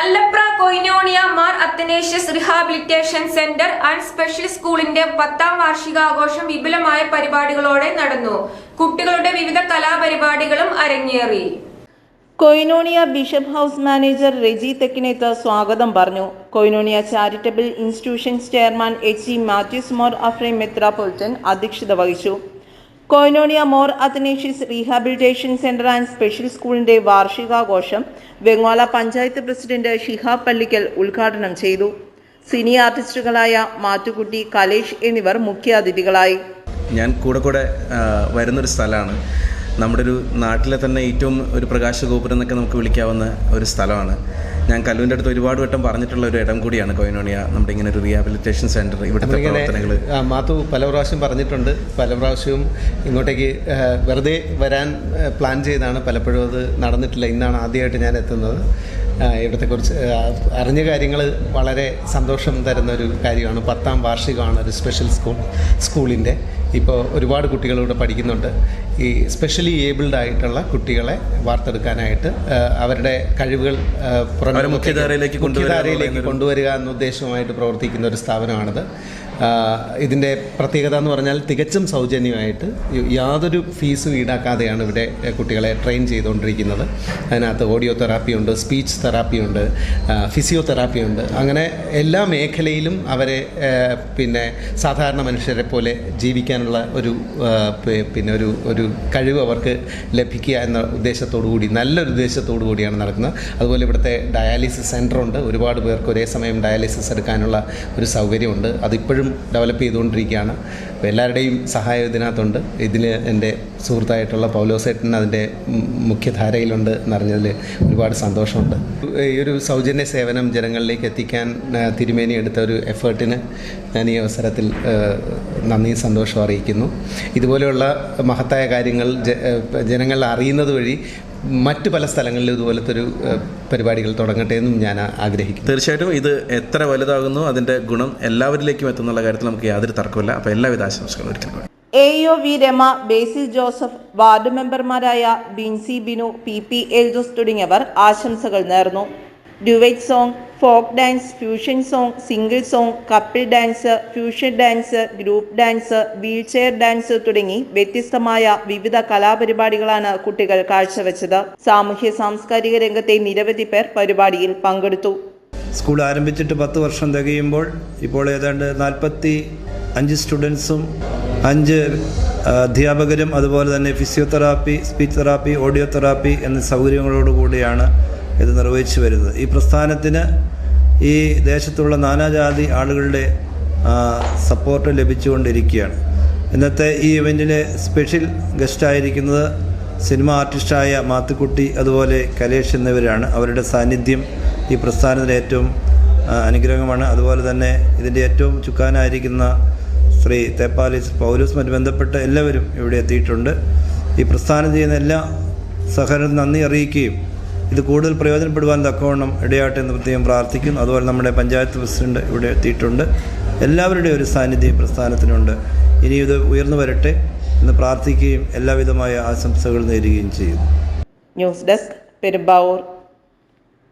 Allapra Koinonia Mar Athanasius rehabilitation centre and special സ്കൂളിന്റെ പത്താം വാർഷികാഘോഷം വിപുലമായ പരിപാടികളോടെ നടന്നു. കുട്ടികളുടെ വിവിധ കലാപരിപാടികളും അരങ്ങേറി. Koinonia bishop house manager Reji Thekkineth സ്വാഗതം പറഞ്ഞു. Koinonia charitable institutions chairman H E Mathews Mor Aphrem metropolitan അധ്യക്ഷത വഹിച്ചു. Koinonia Mor Athanasius rehabilitation centre and special സ്കൂളിന്റെ വാർഷികാഘോഷം വെങ്ങോല പഞ്ചായത്ത് പ്രസിഡന്റ് ഷിഹാബ് പള്ളിക്കൽ ഉദ്ഘാടനം ചെയ്തു. സിനി ആർട്ടിസ്റ്റുകളായ മാറ്റുകുട്ടി കലേഷ് എന്നിവർ മുഖ്യാതിഥികളായി. ഞാൻ കൂടെ കൂടെ വരുന്നൊരു സ്ഥലമാണ്. നമ്മുടെ ഒരു നാട്ടിലെ തന്നെ ഏറ്റവും ഒരു പ്രകാശ ഗോപുരം എന്നൊക്കെ നമുക്ക് വിളിക്കാവുന്ന ഒരു സ്ഥലമാണ്. ഞാൻ കല്ലുവിന്റെ അടുത്ത് ഒരുപാട് വട്ടം പറഞ്ഞിട്ടുള്ള ഒരു ഇടം കൂടിയാണ് കൊയിനോണിയ നമ്മുടെ ഇങ്ങനെ ഒരു റീഹാബിലിറ്റേഷൻ സെന്റർ ഇവിടുത്തെ പ്രവർത്തനങ്ങൾ മാത്തു പല പ്രാവശ്യം പറഞ്ഞിട്ടുണ്ട്. പല പ്രാവശ്യവും ഇങ്ങോട്ടേക്ക് വെറുതെ വരാൻ പ്ലാൻ ചെയ്താണ്. പലപ്പോഴും അത് നടന്നിട്ടില്ല. ഇന്നാണ് ആദ്യമായിട്ട് ഞാൻ എത്തുന്നത്. ഇവിടത്തെക്കുറിച്ച് ഇവിടുത്തെ കുറിച്ച് അറിഞ്ഞ കാര്യങ്ങൾ വളരെ സന്തോഷം തരുന്ന ഒരു കാര്യമാണ്. പത്താം വാർഷികമാണ് ഒരു സ്പെഷ്യൽ സ്കൂൾ സ്കൂളിന്റെ ഇപ്പോൾ ഒരുപാട് കുട്ടികൾ ഇവിടെ പഠിക്കുന്നുണ്ട്. ഈ സ്പെഷ്യലി ഏബിൾഡ് ആയിട്ടുള്ള കുട്ടികളെ വാർത്തെടുക്കാനായിട്ട് അവരുടെ കഴിവുകൾ മുഖ്യധാരയിലേക്ക് മുഖ്യധാരയിലേക്ക് കൊണ്ടുവരിക എന്ന ഉദ്ദേശവുമായിട്ട് പ്രവർത്തിക്കുന്ന ഒരു സ്ഥാപനമാണിത്. ഇതിന്റെ പ്രത്യേകത എന്ന് പറഞ്ഞാൽ തികച്ചും സൗജന്യമായിട്ട് യാതൊരു ഫീസും ഈടാക്കാതെയാണ് ഇവിടെ കുട്ടികളെ ട്രെയിൻ ചെയ്തുകൊണ്ടിരിക്കുന്നത്. അതിനകത്ത് ഓഡിയോ തെറാപ്പി ഉണ്ട് സ്പീച്ച് തെറാപ്പി ഉണ്ട് ഫിസിയോതെറാപ്പി ഉണ്ട്. അങ്ങനെ എല്ലാ മേഖലയിലും അവരെ പിന്നെ സാധാരണ മനുഷ്യരെ പോലെ ജീവിക്കാനുള്ള ഒരു പിന്നെ ഒരു ഒരു കഴിവ് അവർക്ക് ലഭിക്കുക എന്ന ഉദ്ദേശത്തോടു കൂടി നല്ലൊരു ഉദ്ദേശത്തോടു കൂടിയാണ് നടക്കുന്നത്. അതുപോലെ ഇവിടുത്തെ ഡയാലിസിസ് സെന്ററുണ്ട് ഒരുപാട് പേർക്ക് ഒരേ സമയം ഡയാലിസിസ് എടുക്കാനുള്ള ഒരു സൗകര്യമുണ്ട്. അതിപ്പോഴും ഡെവലപ്പ് ചെയ്തുകൊണ്ടിരിക്കുകയാണ്. അപ്പോൾ എല്ലാവരുടെയും സഹായം ഇതിനകത്തുണ്ട്. ഇതിൽ എന്റെ സുഹൃത്തായിട്ടുള്ള പൗലോസേട്ടൻ അതിന്റെ മുഖ്യധാരയിലുണ്ട് എന്നറിഞ്ഞതിൽ ഒരുപാട് സന്തോഷമുണ്ട്. ഈ ഒരു സൗജന്യ സേവനം ജനങ്ങളിലേക്ക് എത്തിക്കാൻ തിരുമേനി എടുത്ത ഒരു എഫേർട്ടിന് ഞാൻ ഈ അവസരത്തിൽ നന്ദി സന്തോഷം അറിയിക്കുന്നു. ഇതുപോലെയുള്ള മഹത്തായ കാര്യങ്ങൾ ജനങ്ങൾ അറിയുന്നത് വഴി മറ്റ് പല സ്ഥലങ്ങളിലും ഇതുപോലത്തെ ഒരു പരിപാടികൾ തുടങ്ങട്ടെ എന്നും ഞാൻ ആഗ്രഹിക്കുന്നു. തീർച്ചയായിട്ടും ഇത് എത്ര വലുതാകുന്നു അതിന്റെ ഗുണം എല്ലാവരിലേക്കും എത്തുന്നുള്ള കാര്യത്തിൽ നമുക്ക് യാതൊരു തർക്കമില്ല അപ്പോൾ എല്ലാവിധ ആശംസകളും ഒരിക്കലും A O V Rama Basil Joseph ward മെമ്പർമാരായ ബിൻസി ബിനു പി പി എൽജോസ് തുടങ്ങിയവർ ആശംസകൾ നേർന്നു. Duet song folk dance fusion song single song couple dance fusion dance group dance wheelchair dance തുടങ്ങി വ്യത്യസ്തമായ വിവിധ കലാപരിപാടികളാണ് കുട്ടികൾ കാഴ്ചവെച്ചത്. സാമൂഹ്യ സാംസ്കാരിക രംഗത്തെ നിരവധി പേർ പരിപാടിയിൽ പങ്കെടുത്തു. സ്കൂൾ ആരംഭിച്ചിട്ട് പത്ത് വർഷം തികയുമ്പോൾ ഇപ്പോൾ ഏതാണ്ട് നാൽപ്പത്തി അഞ്ച് സ്റ്റുഡൻസും അഞ്ച് അധ്യാപകരും അതുപോലെ തന്നെ physiotherapy speech therapy audio therapy എന്ന സൗകര്യങ്ങളോടുകൂടിയാണ് ഇത് നിർവഹിച്ചു വരുന്നത്. ഈ പ്രസ്ഥാനത്തിന് ഈ ദേശത്തുള്ള നാനാജാതി ആളുകളുടെ സപ്പോർട്ട് ലഭിച്ചുകൊണ്ടിരിക്കുകയാണ്. ഇന്നത്തെ ഈ ഇവന്റിലെ സ്പെഷ്യൽ ഗസ്റ്റായിരിക്കുന്നത് സിനിമ ആർട്ടിസ്റ്റായ മാത്തുക്കുട്ടി അതുപോലെ കലേഷ് എന്നിവരാണ്. അവരുടെ സാന്നിധ്യം ഈ പ്രസ്ഥാനത്തിന് ഏറ്റവും അനുഗ്രഹമാണ്. അതുപോലെ തന്നെ ഇതിന്റെ ഏറ്റവും ചുക്കാനായിരിക്കുന്ന ശ്രീ തേപ്പാലിസ് പൗലൂസുമായി ബന്ധപ്പെട്ട എല്ലാവരും ഇവിടെ എത്തിയിട്ടുണ്ട്. ഈ പ്രസ്ഥാനം ചെയ്യുന്ന എല്ലാ സഹകരണത്തിനും നന്ദി അറിയിക്കുകയും ഇത് കൂടുതൽ പ്രയോജനപ്പെടുവാൻ തക്കവണ്ണം ഇടയാട്ടെ എന്ന് പ്രത്യേകം പ്രാർത്ഥിക്കുന്നു. അതുപോലെ നമ്മുടെ പഞ്ചായത്ത് പ്രസിഡന്റ് ഇവിടെ എത്തിയിട്ടുണ്ട്. എല്ലാവരുടെയും ഒരു സാന്നിധ്യം പ്രസ്ഥാനത്തിനുണ്ട്. ഇനി ഇത് ഉയർന്നു വരട്ടെ എന്ന് പ്രാർത്ഥിക്കുകയും എല്ലാവിധമായ ആശംസകൾ നേരുകയും ചെയ്യുന്നു. News desk Perumbavoor